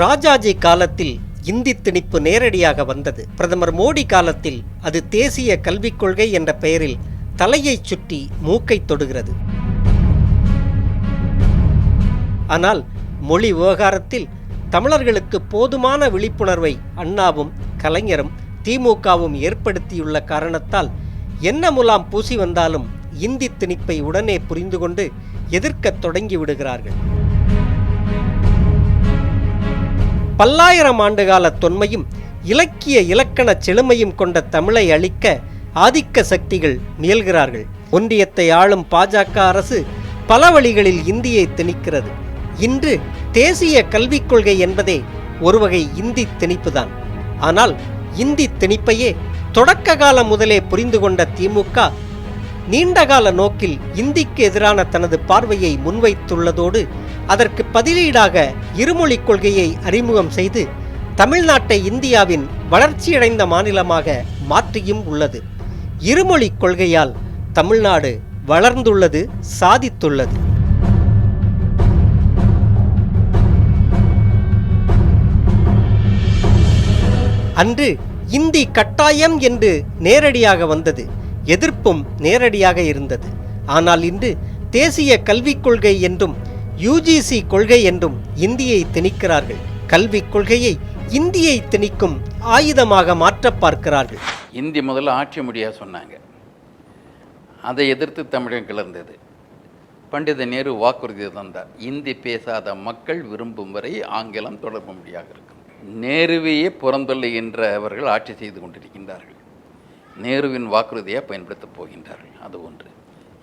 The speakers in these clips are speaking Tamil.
ராஜாஜி காலத்தில் இந்தி திணிப்பு நேரடியாக வந்தது. பிரதமர் மோடி காலத்தில் அது தேசிய கல்விக் கொள்கை என்ற பெயரில் தலையைச் சுற்றி மூக்கைத் தொடுகிறது. ஆனால் மொழி விவகாரத்தில் தமிழர்களுக்கு போதுமான விழிப்புணர்வை அண்ணாவும் கலைஞரும் திமுகவும் ஏற்படுத்தியுள்ள காரணத்தால் என்ன முலாம் பூசி வந்தாலும் இந்தி திணிப்பை உடனே புரிந்து கொண்டு எதிர்க்கத் தொடங்கி விடுகிறார்கள். பல்லாயிரம் ஆண்டுகால தொன்மையும் இலக்கிய இலக்கண செழுமையும் கொண்ட தமிழை அழிக்க ஆதிக்க சக்திகள் முயல்கிறார்கள் ஒன்றியத்தை ஆளும் பாஜக அரசு பல வழிகளில் இந்தியை திணிக்கிறது. இன்று தேசிய கல்விக் கொள்கை என்பதே ஒருவகை இந்தி திணிப்புதான். ஆனால் இந்தி திணிப்பையே தொடக்க காலம் முதலே புரிந்து கொண்ட திமுக நீண்டகால நோக்கில் இந்திக்கு எதிரான தனது பார்வையை முன்வைத்துள்ளதோடு அதற்கு பதிலீடாக இருமொழிக் கொள்கையை அறிமுகம் செய்து தமிழ்நாட்டை இந்தியாவின் வளர்ச்சியடைந்த மாநிலமாக மாற்றியும் உள்ளது. இருமொழிக் கொள்கையால் தமிழ்நாடு வளர்ந்துள்ளது சாதித்துள்ளது. அன்று இந்தி கட்டாயம் என்று நேரடியாக வந்தது. எதிர்ப்பும் நேரடியாக இருந்தது. ஆனால் இன்று தேசிய கல்விக் கொள்கை என்றும் யுஜிசி கொள்கை என்றும் இந்தியை திணிக்கிறார்கள். கல்விக் கொள்கையை இந்தியை திணிக்கும் ஆயுதமாக மாற்றப் பார்க்கிறார்கள். இந்தி முதல்ல ஆட்சி மொழியாக சொன்னாங்க. அதை எதிர்த்து தமிழகம் கிளர்ந்தது. பண்டித நேரு வாக்குறுதி தந்தார். இந்தி பேசாத மக்கள் விரும்பும் வரை ஆங்கிலம் தொடர்பு முடியாக இருக்கும். நேருவையே புறந்தொல்லுகின்றவர்கள் ஆட்சி செய்து கொண்டிருக்கின்றார்கள். நேருவின் வாக்குறுதியை பயன்படுத்தப் போகின்றார்கள். அது ஒன்று.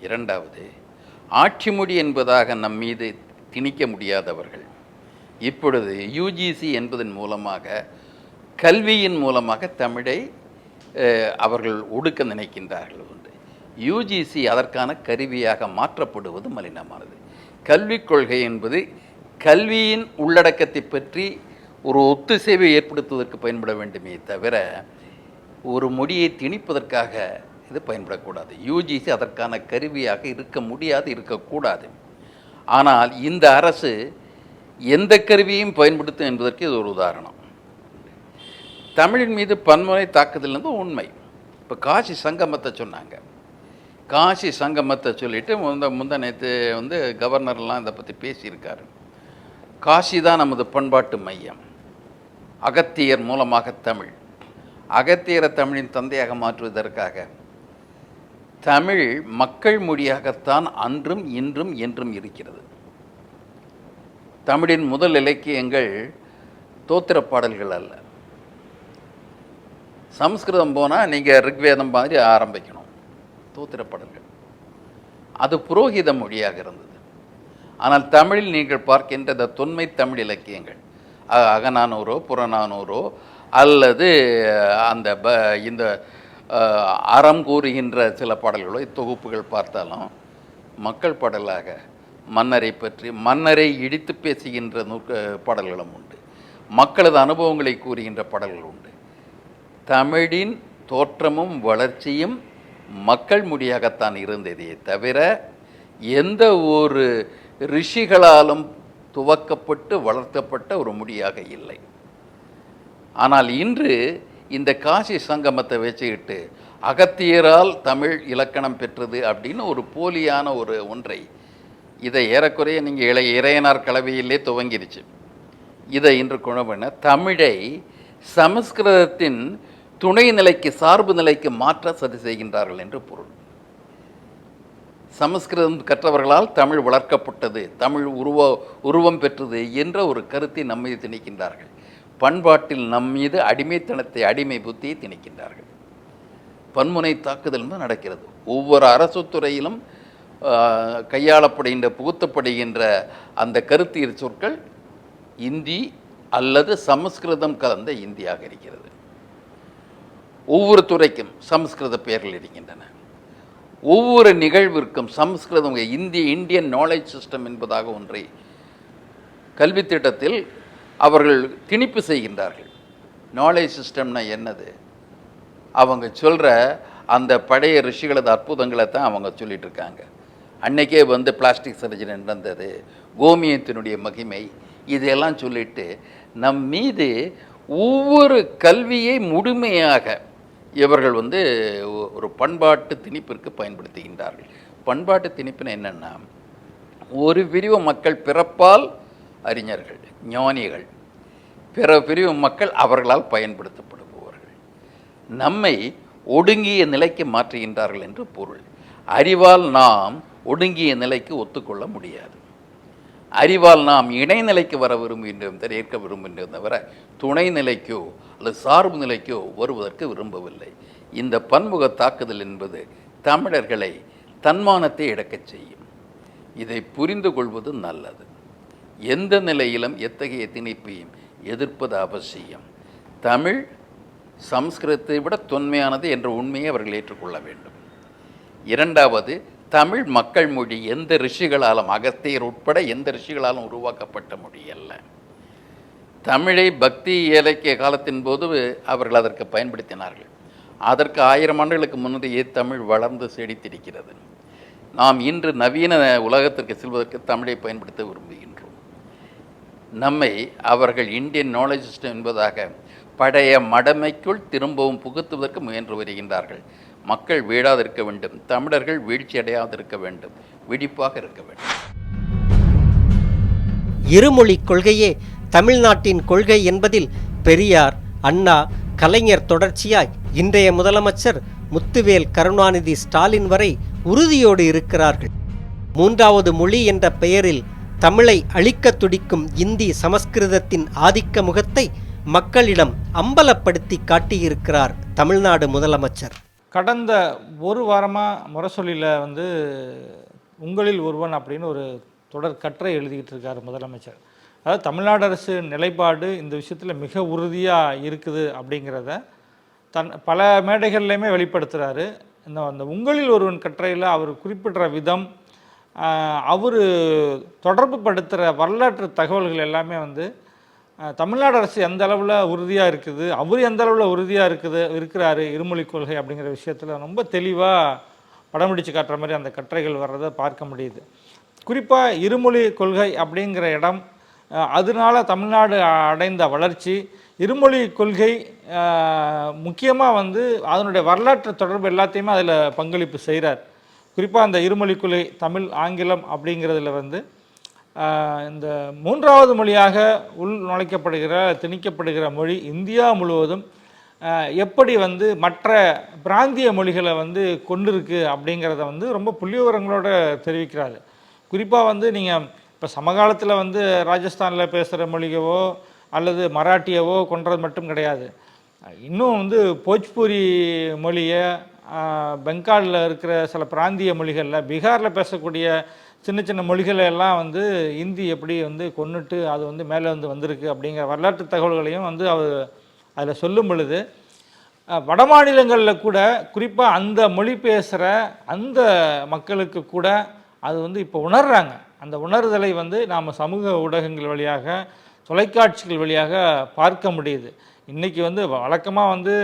இரண்டாவது ஆட்சி மொழி என்பதாக நம் மீது திணிக்க முடியாதவர்கள். இப்பொழுது யுஜிசி என்பதன் மூலமாக கல்வியின் மூலமாக தமிழை அவர்கள் ஒடுக்க நினைக்கின்றார்கள் ஒன்று. யுஜிசி அதற்கான கருவியாக மாற்றப்படுவது மலினமானது. கல்விக் கொள்கை என்பது கல்வியின் உள்ளடக்கத்தை பற்றி ஒரு ஒத்துசேவை ஏற்படுத்துவதற்கு பயன்பட வேண்டுமே தவிர ஒரு மொழியை திணிப்பதற்காக இது பயன்படக்கூடாது. யூஜிசி அதற்கான கருவியாக இருக்க முடியாது இருக்கக்கூடாது. ஆனால் இந்த அரசு எந்த கருவியையும் பயன்படுத்தும் என்பதற்கு இது ஒரு உதாரணம். தமிழின் மீது பன்முறை தாக்குதல் உண்மை. இப்போ காசி சங்கமத்தை சொன்னாங்க. காசி சங்கமத்தை சொல்லிட்டு முந்த முந்த நேற்று வந்து கவர்னர்லாம் இதை பற்றி பேசியிருக்காரு. காசி தான் நமது பண்பாட்டு மையம். அகத்தியர் மூலமாக தமிழ். அகத்தியரை தமிழின் தந்தையாக மாற்றுவதற்காக. தமிழ் மக்கள் மொழியாகத்தான் அன்றும் இன்றும் என்றும் இருக்கிறது. தமிழின் முதல் இலக்கியங்கள் தோத்திர பாடல்கள் அல்ல. சம்ஸ்கிருதம் போனால் நீங்கள் ரிக்வேதம் மாதிரி ஆரம்பிக்கணும். தோத்திர பாடல்கள். அது புரோகித மொழியாக இருந்தது. ஆனால் தமிழில் நீங்கள் பார்க்கின்ற இந்த தொன்மை தமிழ் இலக்கியங்கள் அ- புறநானூரோ அல்லது அந்த ப இந்த அறம் கூறுகின்ற சில பாடல்களோ தொகுப்புகள் பார்த்தாலும் மக்கள் பாடலாக மன்னரை பற்றி மன்னரை இடித்து பேசுகின்ற நூற்க பாடல்களும் உண்டு. மக்களது அனுபவங்களை கூறுகின்ற பாடல்கள் உண்டு. தமிழின் தோற்றமும் வளர்ச்சியும் மக்கள் மொழியாகத்தான் இருந்ததே தவிர எந்த ஒரு ரிஷிகளாலும் துவக்கப்பட்டு வளர்க்கப்பட்ட ஒரு மொழியாக இல்லை. ஆனால் இன்று இந்த காசி சங்கமத்தை வச்சுக்கிட்டு அகத்தியரால் தமிழ் இலக்கணம் பெற்றது அப்படின்னு ஒரு போலியான ஒரு ஒன்றை. இதை ஏறக்குறைய நீங்கள் இளைய இறையனார் கலவையிலே துவங்கிருச்சு. இதை இன்று குழம்பின தமிழை சமஸ்கிருதத்தின் துணை நிலைக்கு சார்பு நிலைக்கு மாற்ற சதி செய்கின்றார்கள் என்று பொருள். சமஸ்கிருதம் கற்றவர்களால் தமிழ் வளர்க்கப்பட்டது தமிழ் உருவ உருவம் பெற்றது என்ற ஒரு கருத்தை நம்மை திணிக்கின்றார்கள். பண்பாட்டில் நம் மீது அடிமைத்தனத்தை அடிமை புத்தியை திணிக்கின்றார்கள். பன்முனை தாக்குதல் நடக்கிறது. ஒவ்வொரு அரசு துறையிலும் கையாளப்படுகின்ற புகுத்தப்படுகின்ற அந்த கருத்தியல் சொற்கள் இந்தி அல்லது சமஸ்கிருதம் கலந்த இந்தியாக இருக்கிறது. ஒவ்வொரு துறைக்கும் சமஸ்கிருத பெயர்கள் இருக்கின்றன. ஒவ்வொரு நிகழ்விற்கும் சமஸ்கிருதம் இந்திய இந்தியன் நாலேஜ் சிஸ்டம் என்பதாக ஒன்றை கல்வி திட்டத்தில் அவர்கள் திணிப்பு செய்கின்றார்கள். நாலேஜ் சிஸ்டம்னா என்னது? அவங்க சொல்கிற அந்த பழைய ரிஷிகளது அற்புதங்களை தான் அவங்க சொல்லிகிட்டு இருக்காங்க அன்னைக்கே வந்து பிளாஸ்டிக் சர்ஜரி நடந்தது கோமியத்தினுடைய மகிமை இதையெல்லாம் சொல்லிட்டு நம் மீது ஒவ்வொரு கல்வியை முழுமையாக இவர்கள் வந்து ஒரு பண்பாட்டு திணிப்பிற்கு பயன்படுத்துகின்றார்கள். பண்பாட்டு திணிப்புன்னு என்னென்னா ஒரு பிரிவு மக்கள் பிறப்பால் அறிஞர்கள் ஞானிகள் பிற பிரிவு மக்கள் அவர்களால் பயன்படுத்தப்படுபவர்கள். நம்மை ஒடுங்கிய நிலைக்கு மாற்றுகின்றார்கள் என்று பொருள். அறிவால் நாம் ஒடுங்கிய நிலைக்கு ஒத்துக்கொள்ள முடியாது. அறிவால் நாம் இணைநிலைக்கு வர விரும்புகின்றோம் தவிர ஏற்க விரும்புகின்றோம் தவிர துணை நிலைக்கோ அல்லது சார்பு நிலைக்கோ வருவதற்கு விரும்பவில்லை. இந்த பன்முக தாக்குதல் என்பது தமிழர்களை தன்மானத்தை இழக்கச் செய்யும். இதை புரிந்து கொள்வது நல்லது. எந்த நிலையிலும் எத்தகைய திணிப்பையும் எதிர்ப்பது அவசியம். தமிழ் சம்ஸ்கிருதத்தை விட தொன்மையானது என்ற உண்மையை அவர்கள் ஏற்றுக்கொள்ள வேண்டும். இரண்டாவது தமிழ் மக்கள் மொழி எந்த ரிஷிகளாலும் அகத்தியர் உட்பட எந்த ரிஷிகளாலும் உருவாக்கப்பட்ட மொழி அல்ல. தமிழை பக்தி இலக்கிய காலத்தின் போது அவர்கள் அதற்கு பயன்படுத்தினார்கள். அதற்கு ஆயிரம் ஆண்டுகளுக்கு முன்னரே தமிழ் வளர்ந்து செழித்திருக்கிறது. நாம் இன்று நவீன உலகத்திற்கு செல்வதற்கு தமிழை பயன்படுத்த விரும்புகிறோம். நம்மை அவர்கள் இந்தியன் நாலேஜ் சிஸ்டம் என்பதாக பழைய மடமைக்குள் திரும்பவும் புகுத்துவதற்கு முயன்று வருகின்றார்கள். மக்கள் வீழாதிருக்க வேண்டும். தமிழர்கள் வீழ்ச்சியடையாதிருக்க வேண்டும். விழிப்பாக இருக்க வேண்டும். இருமொழி கொள்கையே தமிழ்நாட்டின் கொள்கை என்பதில் பெரியார் அண்ணா கலைஞர் தொடர்ச்சியாய் இன்றைய முதலமைச்சர் முத்துவேல் கருணாநிதி ஸ்டாலின் வரை உறுதியோடு இருக்கிறார்கள். மூன்றாவது மொழி என்ற பெயரில் தமிழை அழிக்க துடிக்கும் இந்தி சமஸ்கிருதத்தின் ஆதிக்க முகத்தை மக்களிடம் அம்பலப்படுத்தி காட்டியிருக்கிறார் தமிழ்நாடு முதலமைச்சர். கடந்த ஒரு வாரமாக முரசொலியில் வந்து உங்களில் ஒருவன் அப்படின்னு ஒரு தொடர் கற்றை எழுதிக்கிட்டு இருக்கார் முதலமைச்சர். அதாவது தமிழ்நாடு அரசு நிலைப்பாடு இந்த விஷயத்தில் மிக உறுதியாக இருக்குது அப்படிங்கிறத தன் பல மேடைகள்லையுமே வெளிப்படுத்துகிறாரு இந்த அந்த உங்களில் ஒருவன் கட்டுரையில் அவர் குறிப்பிடுற விதம் அவர் தொடர்பு படுத்துகிற வரலாற்று தகவல்கள் எல்லாமே வந்து தமிழ்நாடு அரசு எந்த அளவில் உறுதியாக இருக்குது அவர் எந்த அளவில் உறுதியாக இருக்குது இருக்கிறாரு இருமொழி கொள்கை அப்படிங்கிற விஷயத்தில் ரொம்ப தெளிவாக படம் பிடிச்சு காட்டுற மாதிரி அந்த கட்டுரைகள் வர்றதை பார்க்க முடியுது. குறிப்பாக இருமொழி கொள்கை அப்படிங்கிற இடம் அதனால தமிழ்நாடு அடைந்த வளர்ச்சி இருமொழி கொள்கை முக்கியமாக வந்து அதனுடைய வரலாற்று தொடர்பு எல்லாத்தையுமே அதில் பங்களிப்பு செய்கிறார் குறிப்பாக அந்த இருமொழிக்குலை தமிழ் ஆங்கிலம் அப்படிங்கிறதுல வந்து இந்த மூன்றாவது மொழியாக உள் நுழைக்கப்படுகிற திணிக்கப்படுகிற மொழி இந்தியா முழுவதும் எப்படி வந்து மற்ற பிராந்திய மொழிகளை வந்து கொண்டிருக்கு அப்படிங்கிறத வந்து ரொம்ப புள்ளிவிவரங்களோட தெரிவிக்கிறாரு. குறிப்பாக வந்து நீங்கள் இப்போ சமகாலத்தில் வந்து ராஜஸ்தானில் பேசுகிற மொழியவோ அல்லது மராட்டியவோ கொன்றது மட்டும் கிடையாது. இன்னும் வந்து போஜ்பூரி மொழியை பெங்காலில் இருக்கிற சில பிராந்திய மொழிகளில் பீகாரில் பேசக்கூடிய சின்ன சின்ன மொழிகளை எல்லாம் வந்து இந்தி எப்படி வந்து கொண்டுட்டு அது வந்து மேலே வந்து வந்திருக்கு அப்படிங்கிற வரலாற்று தகவல்களையும் வந்து அவர் அதில் சொல்லும் பொழுது வட மாநிலங்களில் கூட குறிப்பாக அந்த மொழி பேசுகிற அந்த மக்களுக்கு கூட அது வந்து இப்போ உணர்கிறாங்க அந்த உணர்தலை வந்து நாம் சமூக ஊடகங்கள் வழியாக தொலைக்காட்சிகள் வழியாக பார்க்க முடியுது. இன்றைக்கி வந்து வழக்கமாக வந்து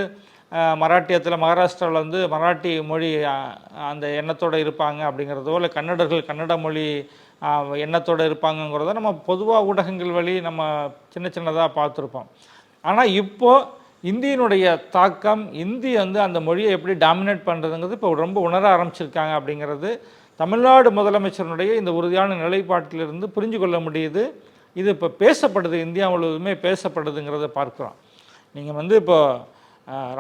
மராட்டியத்தில் மகாராஷ்டிராவில் வந்து மராட்டி மொழி அந்த எண்ணத்தோடு இருப்பாங்க அப்படிங்கிறதோ இல்லை கன்னடர்கள் கன்னட மொழி எண்ணத்தோடு இருப்பாங்கங்கிறத நம்ம பொதுவாக ஊடகங்கள் வழி நம்ம சின்ன சின்னதாக பார்த்துருப்போம். ஆனால் இப்போது இந்தியினுடைய தாக்கம் இந்தி வந்து அந்த மொழியை எப்படி டாமினேட் பண்ணுறதுங்கிறது இப்போ ரொம்ப உணர ஆரம்பிச்சிருக்காங்க அப்படிங்கிறது தமிழ்நாடு முதலமைச்சருடைய இந்த உறுதியான நிலைப்பாட்டிலிருந்து புரிஞ்சு கொள்ள முடியுது. இது இப்போ பேசப்படுது இந்தியா முழுவதுமே பேசப்படுதுங்கிறத பார்க்குறோம். நீங்கள் வந்து இப்போ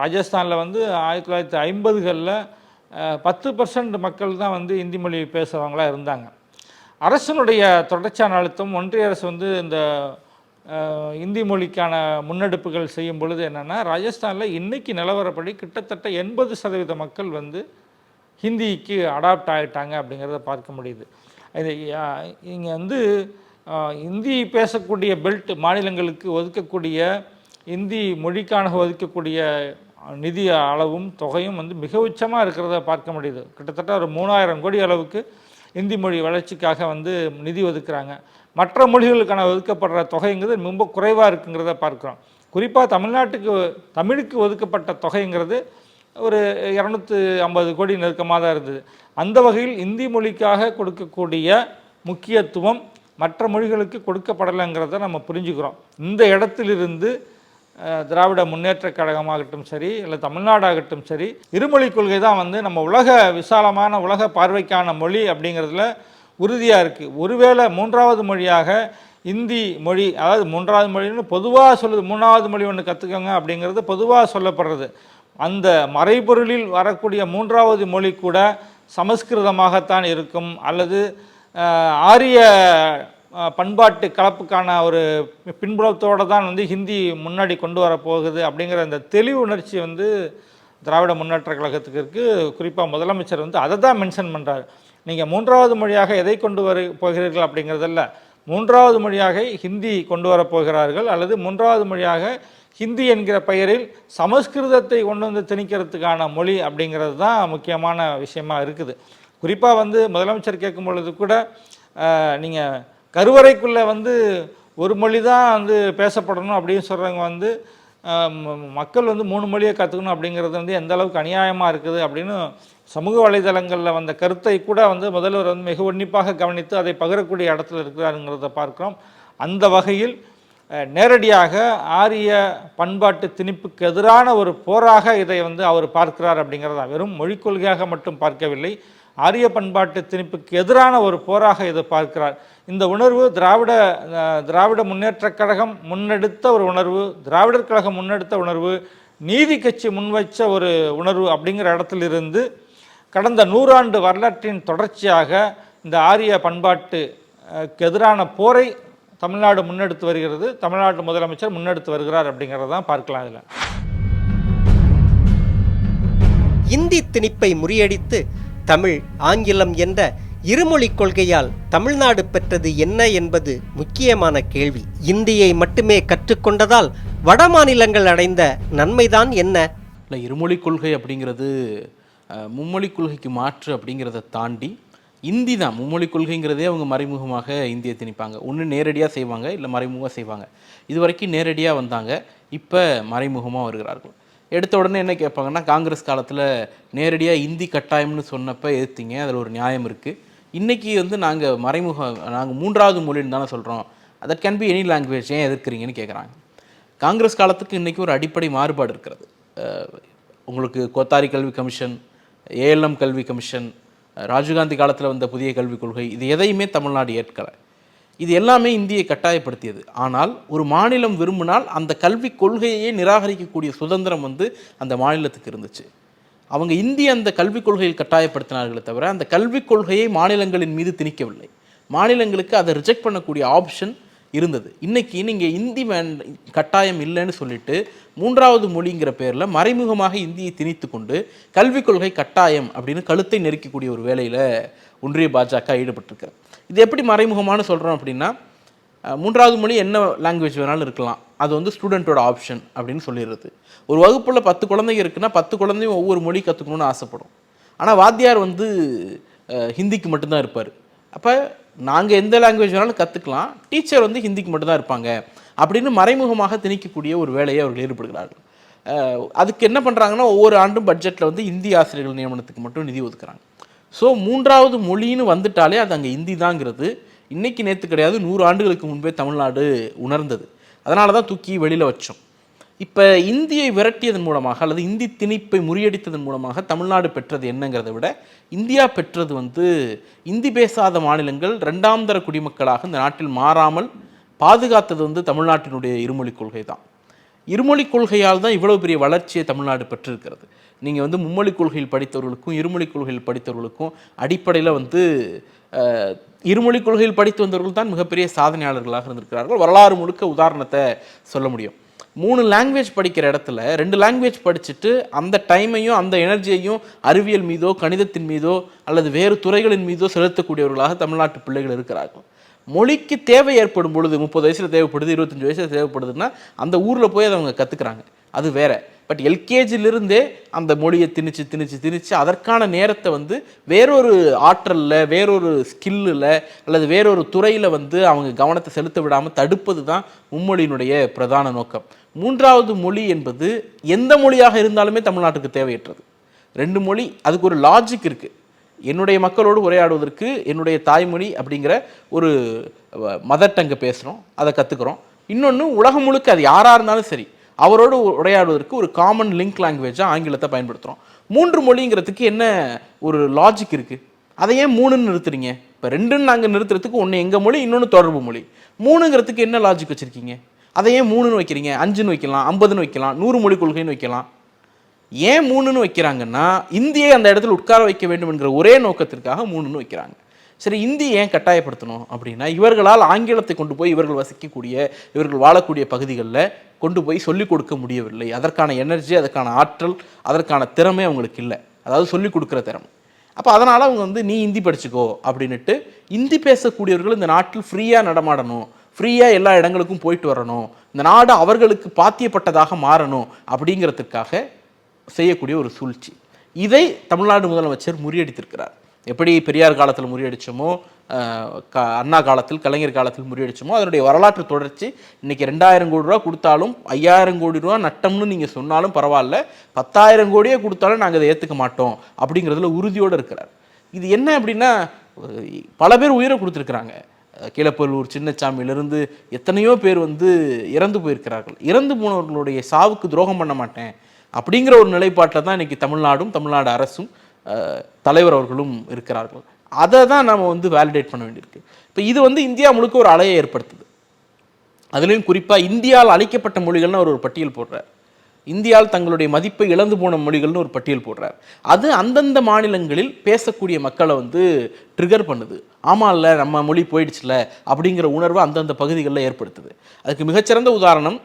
ராஜஸ்தானில் வந்து ஆயிரத்தி தொள்ளாயிரத்தி ஐம்பதுகளில் பத்து பர்சன்ட் மக்கள் தான் வந்து இந்தி மொழி பேசுகிறவங்களாக இருந்தாங்க. அரசனுடைய தொடர்ச்சியான அழுத்தம் ஒன்றிய அரசு வந்து இந்த இந்தி மொழிக்கான முன்னெடுப்புகள் செய்யும் பொழுது என்னென்னா ராஜஸ்தானில் இன்றைக்கி நிலவரப்படி கிட்டத்தட்ட எண்பது சதவீத மக்கள் வந்து ஹிந்திக்கு அடாப்ட் ஆகிட்டாங்க அப்படிங்கிறத பார்க்க முடியுது. இது இங்கே வந்து இந்தி பேசக்கூடிய பெல்ட் மாநிலங்களுக்கு ஒதுக்கக்கூடிய இந்தி மொழிக்கான ஒதுக்கக்கூடிய நிதி அளவும் தொகையும் வந்து மிக உச்சமாக இருக்கிறத பார்க்க முடியுது. கிட்டத்தட்ட ஒரு மூணாயிரம் கோடி அளவுக்கு இந்தி மொழி வளர்ச்சிக்காக வந்து நிதி ஒதுக்குறாங்க. மற்ற மொழிகளுக்கான ஒதுக்கப்படுற தொகைங்கிறது ரொம்ப குறைவாக இருக்குங்கிறத பார்க்குறோம். குறிப்பாக தமிழ்நாட்டுக்கு தமிழுக்கு ஒதுக்கப்பட்ட தொகைங்கிறது ஒரு இரநூத்து ஐம்பது கோடி நெருக்கமாக தான் இருந்தது. அந்த வகையில் இந்தி மொழிக்காக கொடுக்கக்கூடிய முக்கியத்துவம் மற்ற மொழிகளுக்கு கொடுக்கப்படலைங்கிறத நம்ம புரிஞ்சுக்கிறோம். இந்த இடத்திலிருந்து திராவிட முன்னேற்றக் கழகமாகட்டும் சரி இல்லை தமிழ்நாடாகட்டும் சரி இருமொழி கொள்கை தான் வந்து நம்ம உலக விசாலமான உலக பார்வைக்கான மொழி அப்படிங்கிறதுல உறுதியாக இருக்குது ஒருவேளை மூன்றாவது மொழியாக இந்தி மொழி அதாவது மூன்றாவது மொழின்னு பொதுவாக சொல்லுது மூணாவது மொழி ஒன்று கற்றுக்கோங்க அப்படிங்கிறது பொதுவாக சொல்லப்படுறது. அந்த மறைபொருளில் வரக்கூடிய மூன்றாவது மொழி கூட சமஸ்கிருதமாகத்தான் இருக்கும். அல்லது ஆரிய பண்பாட்டு கலப்புக்கான ஒரு பின்புலத்தோடு தான் வந்து ஹிந்தி முன்னாடி கொண்டு வரப்போகுது அப்படிங்கிற அந்த தெளிவு உணர்ச்சி வந்து திராவிட முன்னேற்ற கழகத்துக்கு இருக்குது குறிப்பாக முதலமைச்சர் வந்து அதை தான் மென்ஷன் பண்ணுறாரு நீங்கள் மூன்றாவது மொழியாக எதை கொண்டு வர போகிறீர்கள் அப்படிங்கிறதல்ல. மூன்றாவது மொழியாக ஹிந்தி கொண்டு வரப்போகிறார்கள் அல்லது மூன்றாவது மொழியாக ஹிந்தி என்கிற பெயரில் சமஸ்கிருதத்தை கொண்டு வந்து திணிக்கிறதுக்கான மொழி அப்படிங்கிறது தான் முக்கியமான விஷயமா இருக்குது. குறிப்பாக வந்து முதலமைச்சர் கேட்கும் பொழுது கூட நீங்கள் கருவறைக்குள்ளே வந்து ஒரு மொழி தான் வந்து பேசப்படணும் அப்படின்னு சொல்கிறவங்க வந்து மக்கள் வந்து மூணு மொழியை கற்றுக்கணும் அப்படிங்கிறது வந்து எந்த அளவுக்கு அநியாயமாக இருக்குது அப்படின்னு சமூக வலைதளங்களில் வந்த கருத்தை கூட வந்து முதல்வர் வந்து மிக உன்னிப்பாக கவனித்து அதை பகிரக்கூடிய இடத்துல இருக்கிறாருங்கிறத பார்க்கிறோம். அந்த வகையில் நேரடியாக ஆரிய பண்பாட்டு திணிப்புக்கு எதிரான ஒரு போராக இதை வந்து அவர் பார்க்கிறார் அப்படிங்கிறதா வெறும் மொழிக் கொள்கையாக மட்டும் பார்க்கவில்லை. ஆரிய பண்பாட்டு திணிப்புக்கு எதிரான ஒரு போராக இதை பார்க்கிறார். இந்த உணர்வு திராவிட திராவிட முன்னேற்றக் கழகம் முன்னெடுத்த ஒரு உணர்வு திராவிடர் கழகம் முன்னெடுத்த உணர்வு நீதி கட்சி முன்வைச்ச ஒரு உணர்வு அப்படிங்கிற இடத்திலிருந்து கடந்த நூறாண்டு வரலாற்றின் தொடர்ச்சியாக இந்த ஆரிய பண்பாட்டுக்கு எதிரான போரை தமிழ்நாடு முன்னெடுத்து வருகிறது. தமிழ்நாடு முதலமைச்சர் முன்னெடுத்து வருகிறார் அப்படிங்கிறதான் பார்க்கலாம் இதில். இந்தி திணிப்பை முறியடித்து தமிழ் ஆங்கிலம் என்ற இருமொழிக் கொள்கையால் தமிழ்நாடு பெற்றது என்ன என்பது முக்கியமான கேள்வி. இந்தியை மட்டுமே கற்றுக்கொண்டதால் வட மாநிலங்கள் அடைந்த நன்மைதான் என்ன? இல்லை இருமொழி கொள்கை அப்படிங்கிறது மும்மொழி கொள்கைக்கு மாற்று அப்படிங்கிறத தாண்டி இந்தி தான். மும்மொழி கொள்கைங்கிறதே அவங்க மறைமுகமாக இந்தியை திணிப்பாங்க. ஒன்று நேரடியாக செய்வாங்க இல்லை மறைமுகமாக செய்வாங்க. இது வரைக்கும் நேரடியாக வந்தாங்க இப்போ மறைமுகமாக வருகிறார்கள். எடுத்த உடனே என்ன கேட்பாங்கன்னா காங்கிரஸ் காலத்தில் நேரடியாக இந்தி கட்டாயம்னு சொன்னப்போ எதிர்த்தீங்க அதில் ஒரு நியாயம் இருக்குது இன்றைக்கி வந்து நாங்கள் மறைமுக நாங்கள் மூன்றாவது மொழின்னு தானே சொல்கிறோம் that can be any language ஏன் எதிர்க்கிறீங்கன்னு கேட்குறாங்க காங்கிரஸ் காலத்துக்கு இன்றைக்கி ஒரு அடிப்படை மாறுபாடு இருக்கிறது. உங்களுக்கு கோத்தாரி கல்வி கமிஷன் ஏஎல்எம் கல்வி கமிஷன் ராஜீவ்காந்தி காலத்தில் வந்த புதிய கல்விக் கொள்கை இது எதையுமே தமிழ்நாடு ஏற்கலை. இது எல்லாமே இந்தியை கட்டாயப்படுத்தியது. ஆனால் ஒரு மாநிலம் விரும்பினால் அந்த கல்வி கொள்கையையே நிராகரிக்கக்கூடிய சுதந்திரம் வந்து அந்த மாநிலத்துக்கு இருந்துச்சு. அவங்க இந்திய அந்த கல்விக் கொள்கையில் கட்டாயப்படுத்தினார்களே தவிர அந்த கல்விக் கொள்கையை மாநிலங்களின் மீது திணிக்கவில்லை. மாநிலங்களுக்கு அதை ரிஜெக்ட் பண்ணக்கூடிய ஆப்ஷன் இருந்தது. இன்றைக்கி நீங்கள் இந்தி வேண் கட்டாயம் இல்லைன்னு சொல்லிட்டு மூன்றாவது மொழிங்கிற பேரில் மறைமுகமாக இந்தியை திணித்து கொண்டு கல்விக் கொள்கை கட்டாயம் அப்படின்னு கழுத்தை நெருக்கக்கூடிய ஒரு வேலையில் ஒன்றிய பாஜக ஈடுபட்டிருக்கிறது. இது எப்படி மறைமுகமானு சொல்கிறோம் அப்படின்னா மூன்றாவது மொழி என்ன லாங்குவேஜ் வேணாலும் இருக்கலாம். அது வந்து ஸ்டூடெண்ட்டோட ஆப்ஷன் அப்படின்னு சொல்லிடுறது. ஒரு வகுப்பில் பத்து குழந்தைங்க இருக்குன்னா பத்து குழந்தையும் ஒவ்வொரு மொழி கற்றுக்கணும்னு ஆசைப்படும். ஆனால் வாத்தியார் வந்து ஹிந்திக்கு மட்டும்தான் இருப்பார். அப்போ நாங்கள் எந்த லாங்குவேஜ் வேணாலும் கற்றுக்கலாம் டீச்சர் வந்து ஹிந்திக்கு மட்டும்தான் இருப்பாங்க. அப்படின்னு மறைமுகமாக திணிக்கக்கூடிய ஒரு வேலையை அவர்கள் ஈடுபடுகிறார்கள். அதுக்கு என்ன பண்ணுறாங்கன்னா ஒவ்வொரு ஆண்டும் பட்ஜெட்டில் வந்து இந்தி ஆசிரியர்கள் நியமனத்துக்கு மட்டும் நிதி ஒதுக்குறாங்க. ஸோ மூன்றாவது மொழின்னு வந்துட்டாலே அது அங்கே இந்தி தாங்கிறது. இன்றைக்கி நேற்று கிடையாது நூறு ஆண்டுகளுக்கு முன்பே தமிழ்நாடு உணர்ந்தது. அதனால தான் தூக்கி வெளியில் வச்சோம். இப்போ இந்தியை விரட்டியதன் மூலமாக அல்லது இந்தி திணிப்பை முறியடித்ததன் மூலமாக தமிழ்நாடு பெற்றது என்னங்கிறத விட இந்தியா பெற்றது வந்து இந்தி பேசாத மாநிலங்கள் ரெண்டாம் தர குடிமக்களாக இந்த நாட்டில் மாறாமல் பாதுகாத்தது வந்து தமிழ்நாட்டினுடைய இருமொழிக் கொள்கை தான் இருமொழிக் கொள்கையால் தான் இவ்வளவு பெரிய வளர்ச்சியை தமிழ்நாடு பெற்றிருக்கிறது. நீங்கள் வந்து மும்மொழி கொள்கையில் படித்தவர்களுக்கும் இருமொழி கொள்கையில் படித்தவர்களுக்கும் அடிப்படையில் வந்து இருமொழி கொள்கையில் படித்து வந்தவர்கள் தான் மிகப்பெரிய சாதனையாளர்களாக இருந்திருக்கிறார்கள். வரலாறு முழுக்க உதாரணத்தை சொல்ல முடியும். மூணு லாங்குவேஜ் படிக்கிற இடத்துல ரெண்டு லாங்குவேஜ் படிச்சுட்டு அந்த டைமையும் அந்த எனர்ஜியையும் அறிவியல் மீதோ கணிதத்தின் மீதோ அல்லது வேறு துறைகளின் மீதோ செலுத்தக்கூடியவர்களாக தமிழ்நாட்டு பிள்ளைகள் இருக்கிறார்கள். மொழிக்கு தேவை ஏற்படும் பொழுது முப்பது வயசில் தேவைப்படுது இருபத்தஞ்சி வயசில் தேவைப்படுதுன்னா அந்த ஊரில் போய் அதை அவங்க கற்றுக்குறாங்க அது வேறு. பட் எல்கேஜிலிருந்தே அந்த மொழியை திணிச்சு திணிச்சு திணிச்சு அதற்கான நேரத்தை வந்து வேறொரு ஆற்றலில் வேறொரு ஸ்கில்லில் அல்லது வேறொரு துறையில் வந்து அவங்க கவனத்தை செலுத்த விடாமல் தடுப்பது தான் மும்மொழியினுடைய பிரதான நோக்கம். மூன்றாவது மொழி என்பது எந்த மொழியாக இருந்தாலுமே தமிழ்நாட்டுக்கு தேவையற்றது. ரெண்டு மொழி அதுக்கு ஒரு லாஜிக் இருக்குது என்னுடைய மக்களோடு உரையாடுவதற்கு என்னுடைய தாய்மொழி அப்படிங்கிற ஒரு மதர் டங்கை பேசுகிறோம் அதை கற்றுக்குறோம் இன்னொன்று உலகம் முழுக்க அது யாராக இருந்தாலும் சரி அவரோடு உரையாடுவதற்கு ஒரு காமன் லிங்க் லாங்குவேஜாக ஆங்கிலத்தை பயன்படுத்துகிறோம் மூன்று மொழிங்கிறதுக்கு என்ன ஒரு லாஜிக் இருக்குது அதை ஏன் மூணுன்னு நிறுத்துறீங்க? இப்போ ரெண்டுன்னு நாங்கள் நிறுத்துறதுக்கு ஒன்று எங்கள் மொழி இன்னொன்று தொடர்பு மொழி. மூணுங்கிறதுக்கு என்ன லாஜிக் வச்சுருக்கீங்க? அதை ஏன் மூணுன்னு வைக்கிறீங்க? அஞ்சுன்னு வைக்கலாம் ஐம்பதுன்னு வைக்கலாம் நூறு மொழி கொள்கைன்னு வைக்கலாம். ஏன் மூணுன்னு வைக்கிறாங்கன்னா இந்தியை அந்த இடத்துல உட்கார வைக்க வேண்டும் என்கிற ஒரே நோக்கத்திற்காக மூணுன்னு வைக்கிறாங்க. சரி இந்தி ஏன் கட்டாயப்படுத்தணும் அப்படின்னா இவர்களால் ஆங்கிலத்தை கொண்டு போய் இவர்கள் வசிக்கக்கூடிய இவர்கள் வாழக்கூடிய பகுதிகளில் கொண்டு போய் சொல்லிக் கொடுக்க முடியவில்லை. அதற்கான எனர்ஜி அதற்கான ஆற்றல் அதற்கான திறமை அவங்களுக்கு இல்லை. அதாவது சொல்லிக் கொடுக்குற திறமை. அப்போ அதனால் அவங்க வந்து நீ இந்தி படிச்சுக்கோ அப்படின்னுட்டு இந்தி பேசக்கூடியவர்கள் இந்த நாட்டில் ஃப்ரீயாக நடமாடணும் ஃப்ரீயாக எல்லா இடங்களுக்கும் போயிட்டு வரணும் இந்த நாடு அவர்களுக்கு பாத்தியப்பட்டதாக மாறணும் அப்படிங்கிறதுக்காக செய்யக்கூடிய ஒரு சூழ்ச்சி. இதை தமிழ்நாடு முதலமைச்சர் முறியடித்திருக்கிறார். எப்படி பெரியார் காலத்தில் முறியடிச்சோமோ க அண்ணா காலத்தில் கலைஞர் காலத்தில் முறியடிச்சோமோ அதனுடைய வரலாற்று தொடர்ச்சி இன்றைக்கி ரெண்டாயிரம் கோடி ரூபா கொடுத்தாலும் ஐயாயிரம் கோடி ரூபா நட்டம்னு நீங்கள் சொன்னாலும் பரவாயில்ல. பத்தாயிரம் கோடியே கொடுத்தாலும் நாங்கள் அதை ஏற்றுக்க மாட்டோம் அப்படிங்கிறதுல உறுதியோடு இருக்கிறார். இது என்ன அப்படின்னா பல பேர் உயிரை கொடுத்துருக்குறாங்க. அஹ், கீழப்பல்லூர் சின்னச்சாமியிலிருந்து எத்தனையோ பேர் வந்து இறந்து போயிருக்கிறார்கள். இறந்து போனவர்களுடைய சாவுக்கு துரோகம் பண்ண மாட்டேன் அப்படிங்கிற ஒரு நிலைப்பாட்டில் தான் இன்றைக்கி தமிழ்நாடும் தமிழ்நாடு அரசும் தலைவர் அவர்களும் இருக்கிறார்கள். அதை தான் நம்ம வந்து வேலிடேட் பண்ண வேண்டியிருக்கு. இப்போ இது வந்து இந்தியா முழுக்க ஒரு அலையை ஏற்படுத்துது. அதுலேயும் குறிப்பாக இந்தியாவில் அழிக்கப்பட்ட மொழிகள்னு அவர் ஒரு பட்டியல் போடுறார். இந்தியாவில் தங்களுடைய மதிப்பை இழந்து போன மொழிகள்னு ஒரு பட்டியல் போடுறார். அது அந்தந்த மாநிலங்களில் பேசக்கூடிய மக்களை வந்து ட்ரிகர் பண்ணுது. ஆமாம்ல நம்ம மொழி போயிடுச்சுல அப்படிங்கிற உணர்வை அந்தந்த பகுதிகளில் ஏற்படுத்துது. அதுக்கு மிகச்சிறந்த உதாரணம்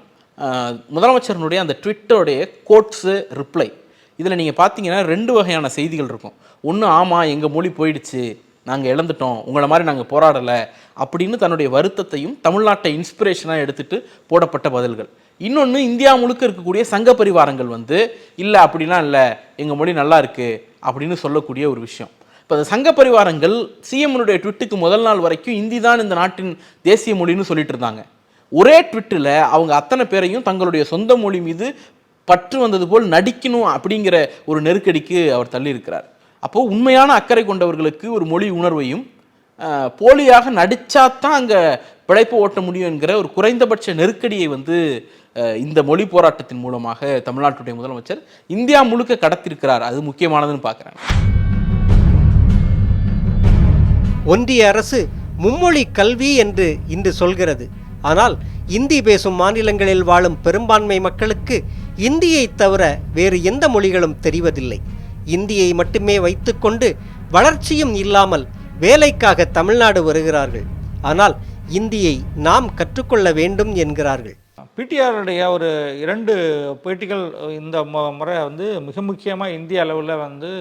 முதலமைச்சரனுடைய அந்த ட்விட்டருடைய கோட்ஸு ரிப்ளை இதில் நீங்கள் பார்த்தீங்கன்னா ரெண்டு வகையான செய்திகள் இருக்கும். ஒன்று ஆமாம் எங்கள் மொழி போயிடுச்சு நாங்கள் இழந்துட்டோம் உங்களை மாதிரி நாங்கள் போராடலை அப்படின்னு தன்னுடைய வருத்தத்தையும் தமிழ்நாட்டை இன்ஸ்பிரேஷனாக எடுத்துகிட்டு போடப்பட்ட பதில்கள். இன்னொன்று இந்தியா முழுக்க இருக்கக்கூடிய சங்க பரிவாரங்கள் வந்து இல்லை அப்படிலாம் இல்லை எங்கள் மொழி நல்லா இருக்குது அப்படின்னு சொல்லக்கூடிய ஒரு விஷயம். இப்போ அந்த சங்க பரிவாரங்கள் சிஎம்னுடைய ட்விட்டுக்கு முதல் நாள் வரைக்கும் இந்தி தான் இந்த நாட்டின் தேசிய மொழின்னு சொல்லிட்டு இருந்தாங்க. ஒரே ட்விட்டில் அவங்க அத்தனை பேரையும் தங்களுடைய சொந்த மொழி மீது பற்று வந்தது போல் நடிக்கணும் அப்படிங்கிற ஒரு நெருக்கடிக்கு அவர் தள்ளியிருக்கிறார். அப்போது உண்மையான அக்கறை கொண்டவர்களுக்கு ஒரு மொழி உணர்வையும் போலியாக நடிச்சாதான் அங்கே பிழைப்பு ஓட்ட முடியும் என்கிற ஒரு குறைந்தபட்ச நெருக்கடியை வந்து இந்த மொழி போராட்டத்தின் மூலமாக தமிழ்நாட்டுடைய முதலமைச்சர் இந்தியா முழுக்க கடத்திருக்கிறார் அது முக்கியமானதுன்னு பார்க்குறேன். ஒன்றிய அரசு மும்மொழி கல்வி என்று இன்று சொல்கிறது. ஆனால் இந்தி பேசும் மாநிலங்களில் வாழும் பெரும்பான்மை மக்களுக்கு இந்தியை தவிர வேறு எந்த மொழிகளும் தெரிவதில்லை. இந்தியை மட்டுமே வைத்துக்கொண்டு வளர்ச்சியும் இல்லாமல் வேலைக்காக தமிழ்நாடு வருகிறார்கள். ஆனால் இந்தியை நாம் கற்றுக்கொள்ள வேண்டும் என்கிறார்கள். பிடிஆருடைய ஒரு இரண்டு பேட்டிகள் இந்த முறை வந்து மிக முக்கியமாக இந்திய அளவில் வந்து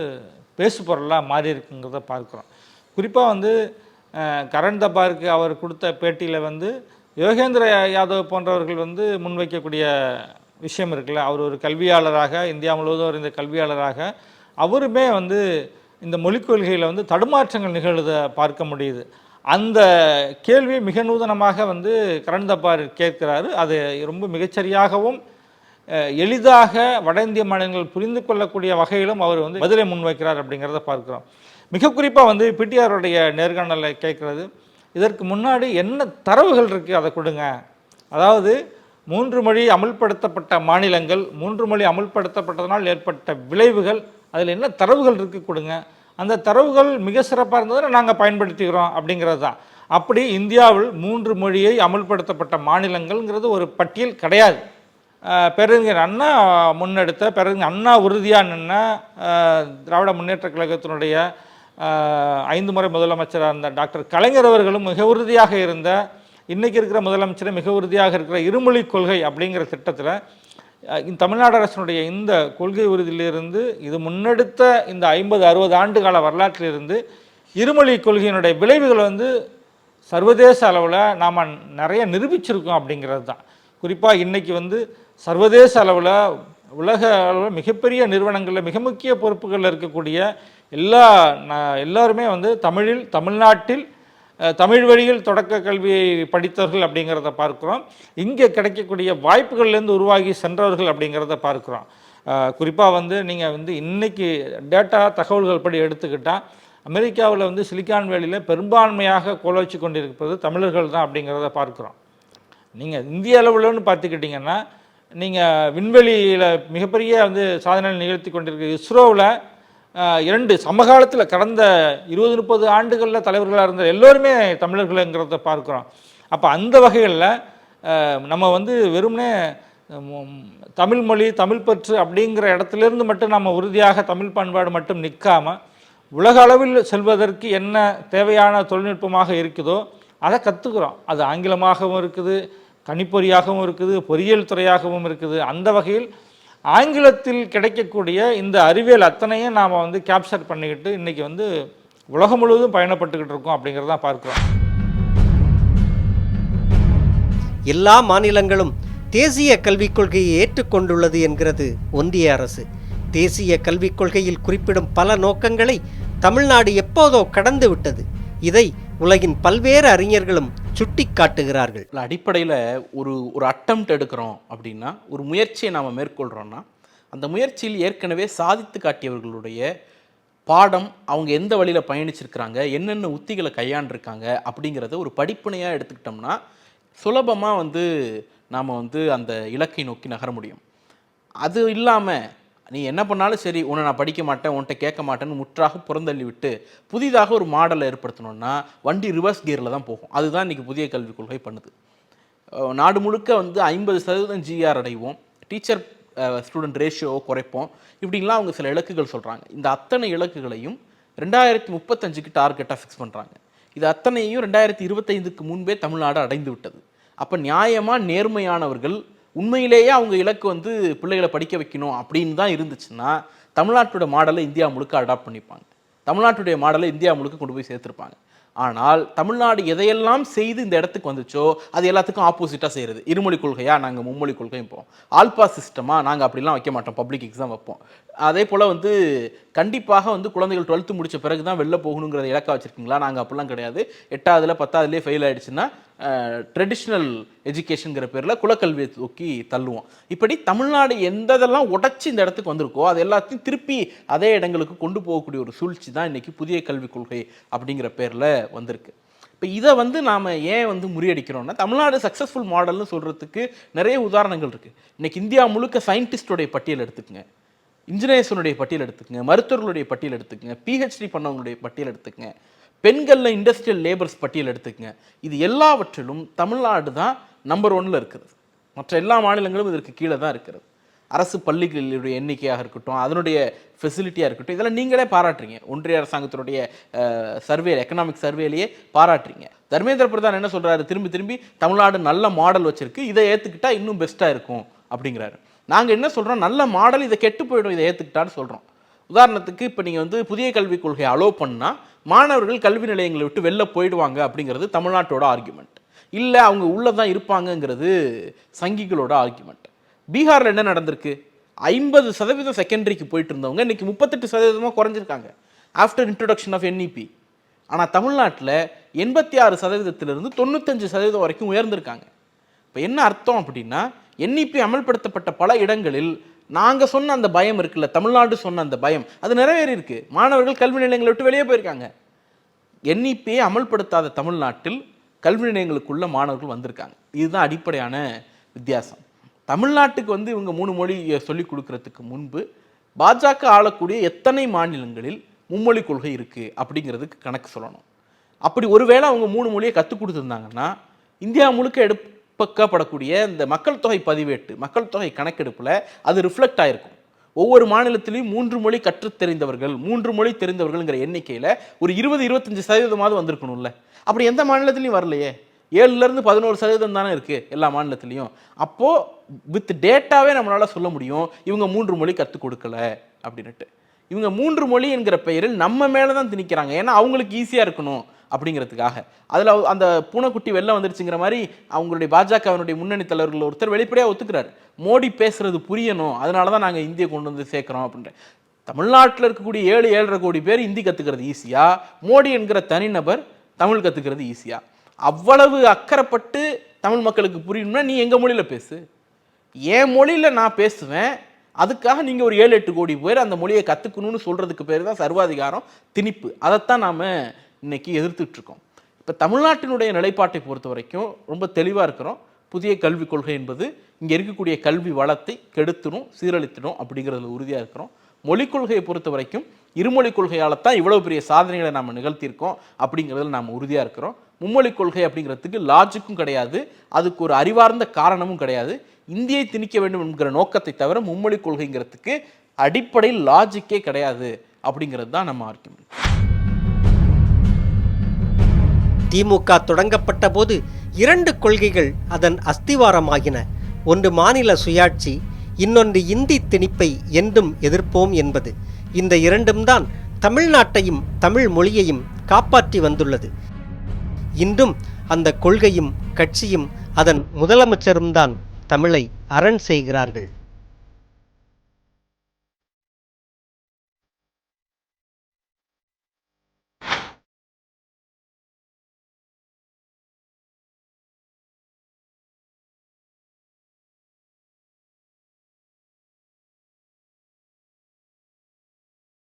பேசு பொருளாக மாறி இருக்குங்கிறத பார்க்குறோம். குறிப்பாக வந்து கரண் தபாருக்கு அவர் கொடுத்த பேட்டியில் வந்து யோகேந்திர யாதவ் போன்றவர்கள் வந்து முன்வைக்கக்கூடிய விஷயம் இருக்குல்ல. அவர் ஒரு கல்வியாளராக இந்தியா முழுவதும் இருந்த கல்வியாளராக அவருமே வந்து இந்த மொழிக் கொள்கையில் வந்து தடுமாற்றங்கள் நிகழ்வதை பார்க்க முடியுது. அந்த கேள்வி மிக நூதனமாக வந்து கரண் தப்பார் கேட்கிறாரு. அது ரொம்ப மிகச்சரியாகவும் எளிதாக வட இந்திய மாநிலங்கள் புரிந்து கொள்ளக்கூடிய வகையிலும் அவர் வந்து பதிலை முன்வைக்கிறார் அப்படிங்கிறத பார்க்கிறோம். மிக குறிப்பாக வந்து பிடிஆருடைய நேர்காணலை கேட்குறது. இதற்கு முன்னாடி என்ன தரவுகள் இருக்குது அதை கொடுங்க. அதாவது மூன்று மொழி அமுல்படுத்தப்பட்ட மாநிலங்கள் மூன்று மொழி அமுல்படுத்தப்பட்டதனால் ஏற்பட்ட விளைவுகள் அதில் என்ன தரவுகள் இருக்குது கொடுங்க. அந்த தரவுகள் மிக சிறப்பாக இருந்ததுன்னா நாங்கள் பயன்படுத்திக்கிறோம் அப்படிங்கிறது தான் அப்படி இந்தியாவில் மூன்று மொழியை அமுல்படுத்தப்பட்ட மாநிலங்கள்ங்கிறது ஒரு பட்டியல் கிடையாது. பேரறிஞர் அண்ணா முன்னெடுத்த பேரறிஞர் அண்ணா உறுதியாக நின்ன திராவிட முன்னேற்றக் கழகத்தினுடைய ஐந்து முறை முதலமைச்சராக இருந்த டாக்டர் கலைஞர் அவர்களும் மிக உறுதியாக இருந்த இன்றைக்கி இருக்கிற முதலமைச்சர் மிக உறுதியாக இருக்கிற இருமொழி கொள்கை அப்படிங்கிற திட்டத்தில் இந்த தமிழ்நாடு அரசினுடைய இந்த கொள்கை உறுதியிலிருந்து இது முன்னெடுத்த இந்த ஐம்பது அறுபது ஆண்டு கால வரலாற்றிலிருந்து இருமொழி கொள்கையினுடைய விளைவுகள் வந்து சர்வதேச அளவில் நாம் நிறைய நிரூபிச்சிருக்கோம் அப்படிங்கிறது தான். குறிப்பாக இன்றைக்கி வந்து சர்வதேச அளவில் உலக அளவில் மிகப்பெரிய நிறுவனங்களில் மிக முக்கிய பொறுப்புகளில் இருக்கக்கூடிய எல்லா ந- எல்லாருமே வந்து தமிழில் தமிழ்நாட்டில் தமிழ் வழியில் தொடக்க கல்வியை படித்தவர்கள் அப்படிங்கிறத பார்க்குறோம். இங்கே கிடைக்கக்கூடிய வாய்ப்புகள்லேருந்து உருவாகி சென்றவர்கள் அப்படிங்கிறத பார்க்குறோம். குறிப்பாக வந்து நீங்கள் வந்து இன்றைக்கி டேட்டா தகவல்கள் படி எடுத்துக்கிட்டால் அமெரிக்காவில் வந்து சிலிக்கான் வேலியில் பெரும்பான்மையாக கோலோச்சி கொண்டிருப்பது தமிழர்கள் தான் அப்படிங்கிறத பார்க்குறோம். நீங்கள் இந்திய அளவில்னு பார்த்துக்கிட்டிங்கன்னா நீங்கள் விண்வெளியில் மிகப்பெரிய வந்து சாதனை நிகழ்த்தி கொண்டிருக்க இஸ்ரோவில் இரண்டு சமகாலத்தில் கடந்த இருபது முப்பது ஆண்டுகளில் தலைவர்களாக இருந்த எல்லோருமே தமிழர்கள்ங்கிறத பார்க்குறோம். அப்போ அந்த வகைகளில் நம்ம வந்து வெறுமனே தமிழ் மொழி தமிழ் பற்று அப்படிங்கிற இடத்துலேருந்து மட்டும் நம்ம உறுதியாக தமிழ் பண்பாடு மட்டும் நிற்காம உலக அளவில் செல்வதற்கு என்ன தேவையான தொழில்நுட்பமாக இருக்குதோ அதை கற்றுக்குறோம் அது ஆங்கிலமாகவும் இருக்குது கணிப்பொறியாகவும் இருக்குது பொறியியல் துறையாகவும் இருக்குது. அந்த வகையில் ஆங்கிலத்தில் கிடைக்கக்கூடிய இந்த அறிவியல் அத்தனையும் நாம் வந்து கேப்சர் பண்ணிக்கிட்டு இன்றைக்கி வந்து உலகம் முழுவதும் பயணப்பட்டுக்கிட்டு இருக்கோம் அப்படிங்கிறத பார்க்குறோம். எல்லா மாநிலங்களும் தேசிய கல்விக் கொள்கையை ஏற்றுக்கொண்டுள்ளது என்கிறது ஒன்றிய அரசு. தேசிய கல்விக் கொள்கையில் குறிப்பிடும் பல நோக்கங்களை தமிழ்நாடு எப்போதோ கடந்து விட்டது. இதை உலகின் பல்வேறு அறிஞர்களும் சுட்டிக்காட்டுகிறார்கள் இல்லை அடிப்படையில் ஒரு ஒரு அட்டம் எடுக்கிறோம் அப்படின்னா ஒரு முயற்சியை நாம் மேற்கொள்கிறோன்னா அந்த முயற்சியில் ஏற்கனவே சாதித்து காட்டியவர்களுடைய பாடம் அவங்க எந்த வழியில் பயணிச்சிருக்கிறாங்க என்னென்ன உத்திகளை கையாண்டிருக்காங்க அப்படிங்கிறத ஒரு படிப்பினையாக எடுத்துக்கிட்டோம்னா சுலபமாக வந்து நாம் வந்து அந்த இலக்கை நோக்கி நகர முடியும். அது இல்லாமல் நீ என்ன பண்ணாலும் சரி உன்னை நான் படிக்க மாட்டேன் உன்கிட்ட கேட்க மாட்டேன்னு முற்றாக புறந்தள்ளி விட்டு புதிதாக ஒரு மாடலை ஏற்படுத்தணும்னா வண்டி ரிவர்ஸ் கியரில் தான் போகும். அதுதான் இன்றைக்கி புதிய கல்விக் கொள்கை பண்ணுது. நாடு முழுக்க வந்து ஐம்பது சதவீதம் ஜிஆர் அடைவோம். டீச்சர் ஸ்டூடெண்ட் ரேஷியோவை குறைப்போம். இப்படின்லாம் அவங்க சில இலக்குகள் சொல்கிறாங்க இந்த அத்தனை இலக்குகளையும் ரெண்டாயிரத்தி முப்பத்தஞ்சுக்கு டார்கெட்டாக ஃபிக்ஸ் பண்ணுறாங்க இது அத்தனையும் ரெண்டாயிரத்தி இருபத்தைந்துக்கு முன்பே தமிழ்நாடு அடைந்து விட்டது அப்போ நியாயமாக நேர்மையானவர்கள் உண்மையிலேயே அவங்க இலக்கு வந்து பிள்ளைகளை படிக்க வைக்கணும் அப்படின்னு தான் இருந்துச்சுன்னா தமிழ்நாட்டோட மாடலை இந்தியா முழுக்க அடாப்ட் பண்ணிப்பாங்க. தமிழ்நாட்டுடைய மாடலை இந்தியா முழுக்க கொண்டு போய் சேர்த்துருப்பாங்க. ஆனால் தமிழ்நாடு எதையெல்லாம் செய்து இந்த இடத்துக்கு வந்துச்சோ அது எல்லாத்துக்கும் ஆப்போசிட்டாக செய்கிறது இருமொழி கொள்கையா நாங்கள் மும்மொழி கொள்கையும் போவோம். ஆல்பா சிஸ்டமாக நாங்கள் அப்படிலாம் வைக்க மாட்டோம் பப்ளிக் எக்ஸாம் வைப்போம். அதே போல் வந்து கண்டிப்பாக வந்து குழந்தைகள் டுவெல்த்து முடித்த பிறகு தான் வெளில போகணுங்கிறத இலக்கா வச்சுருக்கீங்களா? நாங்கள் அப்படிலாம் கிடையாது. எட்டாவதுல பத்தாவதுலேயே ஃபெயில் ஆகிடுச்சுன்னா ட்ரெடிஷ்னல் எஜுகேஷனுங்கிற பேரில் குலக்கல்வியை தூக்கி தள்ளுவோம். இப்படி தமிழ்நாடு எந்ததெல்லாம் உடைச்சி இந்த இடத்துக்கு வந்திருக்கோ அது எல்லாத்தையும் திருப்பி அதே இடங்களுக்கு கொண்டு போகக்கூடிய ஒரு சூழ்ச்சி தான் இன்றைக்கி புதிய கல்விக் கொள்கை அப்படிங்கிற பேரில் வந்திருக்கு. இப்போ இதை வந்து நாம் ஏன் வந்து முறியடிக்கிறோம்னா தமிழ்நாடு சக்ஸஸ்ஃபுல் மாடல்னு சொல்கிறதுக்கு நிறைய உதாரணங்கள் இருக்குது இன்றைக்கி இந்தியா முழுக்க சயின்டிஸ்டோடைய பட்டியல் எடுத்துக்கங்க. இன்ஜினியர்ஸனுடைய பட்டியல் எடுத்துக்கங்க. மருத்துவர்களுடைய பட்டியல் எடுத்துக்கங்க. பிஹெச்டி பண்ணவங்களுடைய பட்டியல் எடுத்துக்கங்க. பெண்களில் இண்டஸ்ட்ரியல் லேபர்ஸ் பட்டியல் எடுத்துக்கங்க. இது எல்லாவற்றிலும் தமிழ்நாடு தான் நம்பர் ஒன்ல இருக்கிறது மற்ற எல்லா மாநிலங்களும் இதற்கு கீழே தான் இருக்கிறது அரசு பள்ளிகளுடைய எண்ணிக்கையாக இருக்கட்டும் அதனுடைய ஃபெசிலிட்டியாக இருக்கட்டும் இதெல்லாம் நீங்களே பாராட்டுறீங்க. ஒன்றிய அரசாங்கத்தினுடைய சர்வே எக்கனாமிக் சர்வேலையே பாராட்டுறீங்க. தர்மேந்திர பிரதான் என்ன சொல்கிறாரு திரும்பி திரும்பி தமிழ்நாடு நல்ல மாடல் வச்சுருக்கு. இதை ஏற்றுக்கிட்டால் இன்னும் பெஸ்ட்டாக இருக்கும் அப்படிங்கிறாரு. நாங்கள் என்ன சொல்கிறோம் நல்ல மாடல் இதை கெட்டு போயிடும் இதை ஏற்றுக்கிட்டான்னு சொல்கிறோம் உதாரணத்துக்கு இப்போ நீங்கள் வந்து புதிய கல்விக் கொள்கையை அலோவ் பண்ணால் மாணவர்கள் கல்வி நிலையங்களை விட்டு வெளில போயிடுவாங்க அப்படிங்கிறது தமிழ்நாட்டோட ஆர்குமெண்ட் இல்லை அவங்க உள்ளே தான் இருப்பாங்கங்கிறது சங்கிகளோட ஆர்குமெண்ட் பீகாரில் என்ன நடந்திருக்கு? ஐம்பது சதவீதம் செகண்டரிக்கு போயிட்டு இருந்தவங்க இன்றைக்கி முப்பத்தெட்டு சதவீதமாக குறைஞ்சிருக்காங்க. ஆஃப்டர் இன்ட்ரொடக்ஷன் ஆஃப் என்இபி ஆனால் தமிழ்நாட்டில் எண்பத்தி ஆறு சதவீதத்திலிருந்து தொண்ணூத்தஞ்சு சதவீதம் வரைக்கும் உயர்ந்திருக்காங்க. இப்போ என்ன அர்த்தம் அப்படின்னா என்இபி அமல்படுத்தப்பட்ட பல இடங்களில் நாங்கள் சொன்ன அந்த பயம் இருக்குல்ல தமிழ்நாடு சொன்ன அந்த பயம் அது நிறைவேறியிருக்கு. மாணவர்கள் கல்வி நிலையங்களை விட்டு வெளியே போயிருக்காங்க. என்இபியை அமல்படுத்தாத தமிழ்நாட்டில் கல்வி நிலையங்களுக்குள்ள மாணவர்கள் வந்திருக்காங்க. இதுதான் அடிப்படையான வித்தியாசம். தமிழ்நாட்டுக்கு வந்து இவங்க மூணு மொழி சொல்லிக் கொடுக்கறதுக்கு முன்பு பாஜக ஆளக்கூடிய எத்தனை மாநிலங்களில் மும்மொழி கொள்கை இருக்குது அப்படிங்கிறதுக்கு கணக்கு சொல்லணும். அப்படி ஒருவேளை அவங்க மூணு மொழியை கற்றுக் கொடுத்துருந்தாங்கன்னா இந்தியா முழுக்க பக்கப்படக்கூடிய இந்த மக்கள் தொகை பதிவேட்டு மக்கள் தொகை கணக்கெடுப்பில் அது ரிஃப்ளெக்ட் ஆயிருக்கும். ஒவ்வொரு மாநிலத்திலையும் மூன்று மொழி கற்றுத் தெரிந்தவர்கள் மூன்று மொழி தெரிந்தவர்கள்ங்கிற எண்ணிக்கையில் ஒரு இருபது இருபத்தஞ்சு சதவீதமாவது வந்திருக்கணும்ல. அப்படி எந்த மாநிலத்திலையும் வரலையே. ஏழுலேருந்து பதினோரு சதவீதம் தானே இருக்குது எல்லா மாநிலத்திலையும். அப்போது வித் டேட்டாவே நம்மளால் சொல்ல முடியும் இவங்க மூன்று மொழி கற்றுக் கொடுக்கல அப்படின்னுட்டு. இவங்க மூன்று மொழி என்கிற பெயரில் நம்ம மேலே தான் திணிக்கிறாங்க. ஏன்னா அவங்களுக்கு ஈஸியாக இருக்கணும். அப்படிங்கிறதுக்காக. அதில் அந்த பூனைக்குட்டி வெளில வந்துருச்சுங்கிற மாதிரி அவங்களுடைய பாஜகவினுடைய முன்னணி தலைவர்கள் ஒருத்தர் வெளிப்படையாக ஒத்துக்கிறார். மோடி பேசுறது புரியணும் அதனால தான் நாங்கள் இந்தியை கொண்டு வந்து சேர்க்குறோம் அப்படின்ற. தமிழ்நாட்டில் இருக்கக்கூடிய ஏழு ஏழரை கோடி பேர் இந்தி கற்றுக்கிறது ஈஸியாக மோடி என்கிற தனிநபர் தமிழ் கற்றுக்கிறது ஈஸியாக அவ்வளவு அக்கறைப்பட்டு தமிழ் மக்களுக்கு புரியணும்னா நீ எங்கள் மொழியில் பேசு. என் மொழியில் நான் பேசுவேன் அதுக்காக நீங்கள் ஒரு ஏழு எட்டு கோடி பேர் அந்த மொழியை கற்றுக்கணும்னு சொல்கிறதுக்கு பேர் தான் சர்வாதிகாரம் திணிப்பு. அதைத்தான் நாம் இன்னைக்கு எதிர்த்துட்ருக்கோம். இப்போ தமிழ்நாட்டினுடைய நிலைப்பாட்டை பொறுத்த வரைக்கும் ரொம்ப தெளிவாக இருக்கிறோம். புதிய கல்விக் கொள்கை என்பது இங்கே இருக்கக்கூடிய கல்வி வளத்தை கெடுத்துடும் சீரழித்திடும் அப்படிங்கிறதுல உறுதியாக இருக்கிறோம். மொழிக் கொள்கையை பொறுத்த வரைக்கும் இருமொழிக் கொள்கையால் தான் இவ்வளோ பெரிய சாதனைகளை நாம் நிகழ்த்தியிருக்கோம் அப்படிங்கிறதுல நாம் உறுதியாக இருக்கிறோம். மும்மொழிக் கொள்கை அப்படிங்கிறதுக்கு லாஜிக்கும் கிடையாது. அதுக்கு ஒரு அறிவார்ந்த காரணமும் கிடையாது. இந்தியை திணிக்க வேண்டும் என்கிற நோக்கத்தை தவிர மும்மொழிக் கொள்கைங்கிறதுக்கு அடிப்படையில் லாஜிக்கே கிடையாது அப்படிங்கிறது தான் நம்ம ஆர்குமெண்ட் திமுக தொடங்கப்பட்ட போது இரண்டு கொள்கைகள் அதன் அஸ்திவாரமாகின. ஒன்று மாநில சுயாட்சி இன்னொன்று இந்தி திணிப்பை என்றும் எதிர்ப்போம் என்பது. இந்த இரண்டும் தான் தமிழ்நாட்டையும் தமிழ் மொழியையும் காப்பாற்றி வந்துள்ளது. இன்றும் அந்த கொள்கையும் கட்சியும் அதன் முதலமைச்சரும் தான் தமிழை அரண் செய்கிறார்கள்.